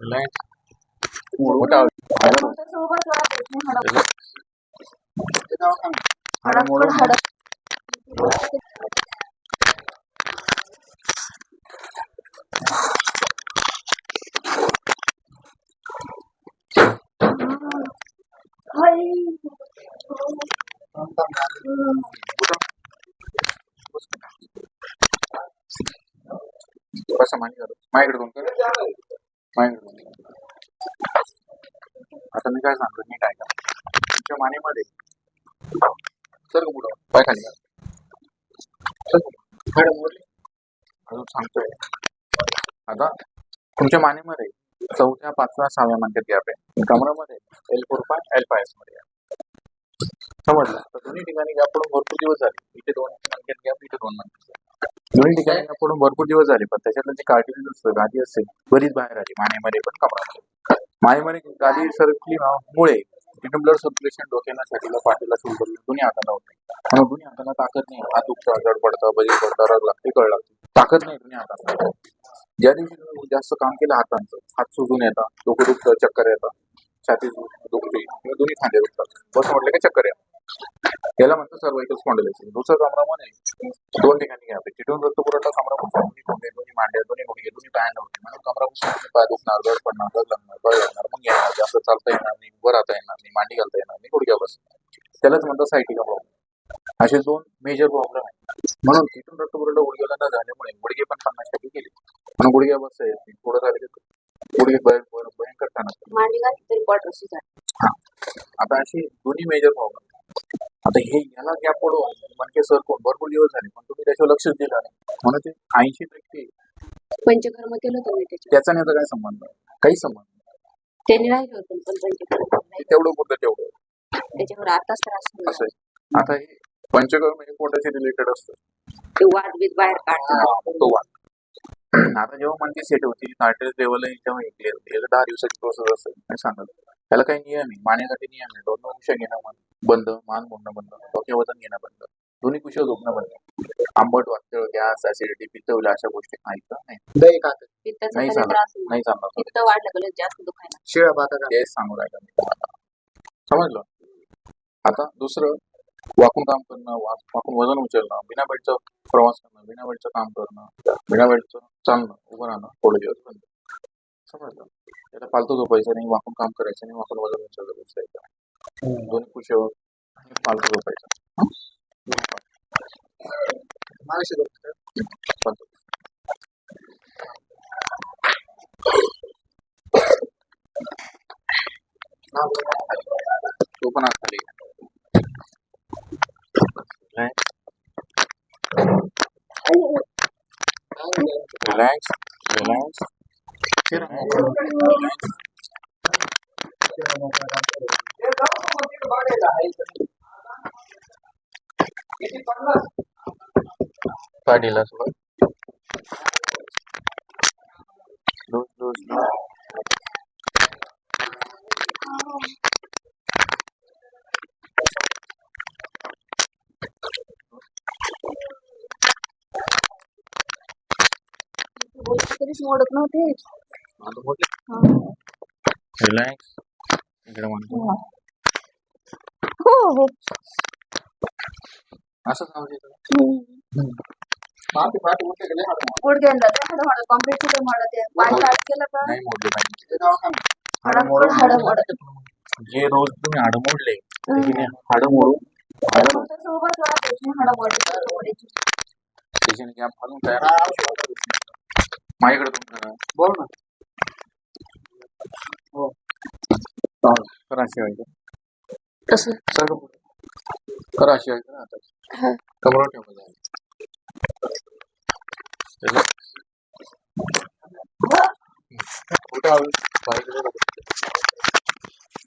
मोठा सोबत वाढत नाही हडक हाडं मोडून हडक कसं माहिती झालं आता मी काय सांगतो मी काय का तुमच्या मानेमध्ये सर का पुढं पाय खाली अजून सांगतोय. आता तुमच्या मानेमध्ये चौथ्या पाचव्या सहाव्या मानक्यात गॅप आहे. कमरामध्ये एल फोर पाय एल फायमध्ये. समजलं. तर दोन्ही ठिकाणी गॅप पडून भरपूर दिवस झाले. इथे दोन मानक्यात गॅप इथे दोन मानक्यात दोन्ही ठिकाणी पडून भरपूर दिवस झाले पण त्याच्यातलं जी कार्टिलेज असतं गादी असते बरीच बाहेर आली मानेमध्ये पण कमरामध्ये. मानेमध्ये गादी सरकली मुळे तिथून ब्लड सर्क्युलेशन डोक्याला छातीला पाठीला शोल्डरला दोन्ही हाताला होते. म्हणून दोन्ही हाताला ताकद नाही. हात दुखतं जड पडतं बरी पडतं रग लागते कळ लागते. ताकद नाही दोन्ही हाताला. ज्या दिवशी जास्त काम केलं हातांचं हात सुजून येतात डोकं दुखतं चक्कर येतात छाती दुखते किंवा दोन्ही खांदे दुखतात. बस म्हटलं की चक्कर येतात. याला म्हणतात सर्वायकल स्पॉन्डिलायसिस दुसरं कमरामध्ये दोन ठिकाणी गॅप आहे तिथून रक्तपुरवठा कमरापासून दोन्ही दोन्ही मांड्या दोन्ही गुडघे दोन्ही पायांना होते म्हणून दोन्ही पाय दुखणार जड पडणार जड लागणार बळ लागणार मग येणार. जास्त चालता येणार नाही उभं राहता येणार नाही मांडी घालता येणार नाही गुडघ्या बस त्यालाच म्हणतात सायटिका प्रॉब्लेम असे दोन मेजर प्रॉब्लेम आहेत. म्हणून तिथून रक्तपुरवठा गुडघ्याला न झाल्यामुळे गुडघे पण पन्नास टक्के गेले. म्हणून गुडघ्या बस येत नाही थोडं झालं गुडघे भय- भय- भयंकर आता अशी दोन्ही मेजर प्रॉब्लेम आता हे याला गॅप पडून मनके सर कोण? भरपूर दिवस झाले. पण तुम्ही त्याच्यावर लक्षच दिलं नाही. म्हणून ते ऐंशी टक्के पंचकर्म केलं होतं मी त्याच्यात त्याचा याचा काय संबंध? काही संबंध नाही. त्यांनी राहिलं होतं पण पंचकर्म ते नाही. तेवढं पुरतं तेवढं. त्याच्यावर आताच त्रास होणार. असं आहे. आता हे पंचकर्म हे पोटाशी रिलेटेड असतं? ते वाद बीत बाहेर काढतात. तो वाद. आता जेव्हा मनके सेट होती नाट्य लेवल जेव्हा क्लिअर होते याला दहा दिवसाची प्रोसेस असते मी सांगत. त्याला काही नियम आहे मानेसाठी नियम आहे. दोन उशा घेणं बंद मान मोडणं बंद डोके वजन घेणं बंद दोन्ही कुशल झोपणं बंद. आंबट वातळ गॅस ऍसिडिटी पित्तवला अशा गोष्टी नाही. दही खात. पित्ताचा नाही. त्रास. नाही चालणार पित्त वाढलं का लय जास्त दुखायला? शिळ्या भाताचा तेच सांगू राहिलं मी. तुम्हाला समजलं? आता दुसरं वाकून काम करणं वा- वाकून वजन उचलणं बिना बेडचं प्रवास करणं बिना बेडचं काम करणं बिना बेडचं चालणं उभं राहणं थोडे दिवस बंद. समजलं. त्याला फालतू झोपायचं नाही वाकून काम करायचं नाही वाकून वजन उचललं बसायचं दोन कुशेवर आणि फालतू झोपायचं. मागाशी. फालतू तो पण काय? रिलॅक्स रिलॅक्स काढीला सोबत लूज लूज तरीच मोडत नव्हते. रिलॅक्स इकडे हो हो येतं. गुडघ्यांना ते हडं हडं कॉम्प्लीट कुठे मोडत आहे पाय ताट केलं का नाही मोडले. हाडं मोडत जे रोज तुम्ही हाडं मोडले हाडं मोडून सोबत हडं त्याच्याने गॅप घालून तयार. माझ्याकडे बोल ना करा शिवायचं कसं? सर्व करा शिवायचं ना आता. ठेवलं जाईल कुठं आलं.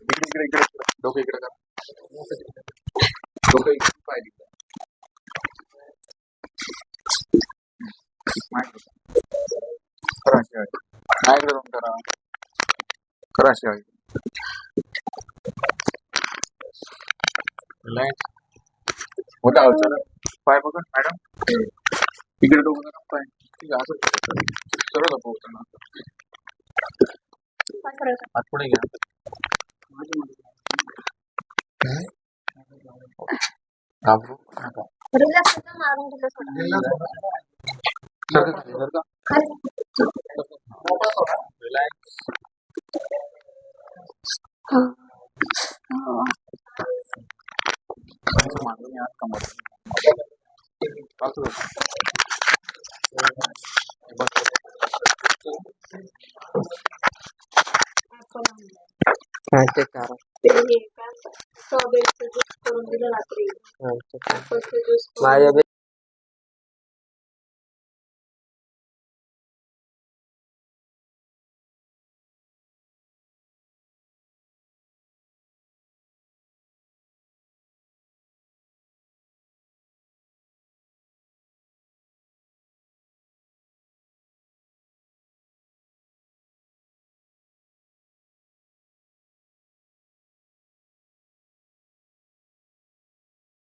इकडे इकडे इकडे. डोकं इकडे करा. डोकं इकडे. माहिती करा माझ्याकडे जाऊन करा. करा शिवायचं रिलॅक्स मोठा अडचण पाय बघा मॅडम इकडे डोकं करा पाय. ठीक आहे असं सरळ लपवतं ना सरळ हात पुढे घ्या. घाबरू नका रिलॅक्स. होतं मारून दिलं सोडा खाली. रिलॅक्स. मांडून या कमर पाच हा ते करा ते हे काय स्ट्रॉबेरीचं